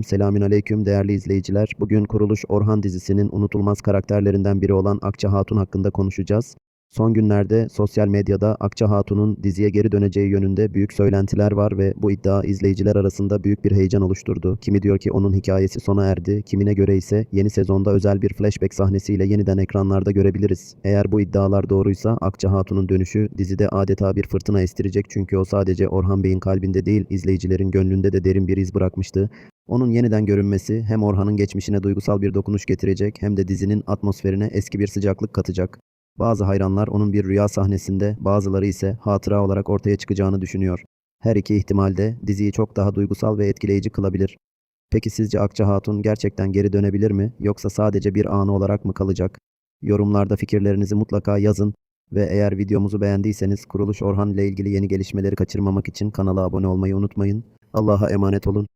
Selamün aleyküm değerli izleyiciler. Bugün Kuruluş Orhan dizisinin unutulmaz karakterlerinden biri olan Akça Hatun hakkında konuşacağız. Son günlerde sosyal medyada Akça Hatun'un diziye geri döneceği yönünde büyük söylentiler var ve bu iddia izleyiciler arasında büyük bir heyecan oluşturdu. Kimi diyor ki onun hikayesi sona erdi, kimine göre ise yeni sezonda özel bir flashback sahnesiyle yeniden ekranlarda görebiliriz. Eğer bu iddialar doğruysa Akça Hatun'un dönüşü dizide adeta bir fırtına estirecek çünkü o sadece Orhan Bey'in kalbinde değil izleyicilerin gönlünde de derin bir iz bırakmıştı. Onun yeniden görünmesi hem Orhan'ın geçmişine duygusal bir dokunuş getirecek hem de dizinin atmosferine eski bir sıcaklık katacak. Bazı hayranlar onun bir rüya sahnesinde, bazıları ise hatıra olarak ortaya çıkacağını düşünüyor. Her iki ihtimalde diziyi çok daha duygusal ve etkileyici kılabilir. Peki sizce Akça Hatun gerçekten geri dönebilir mi yoksa sadece bir anı olarak mı kalacak? Yorumlarda fikirlerinizi mutlaka yazın ve eğer videomuzu beğendiyseniz Kuruluş Orhan ile ilgili yeni gelişmeleri kaçırmamak için kanala abone olmayı unutmayın. Allah'a emanet olun.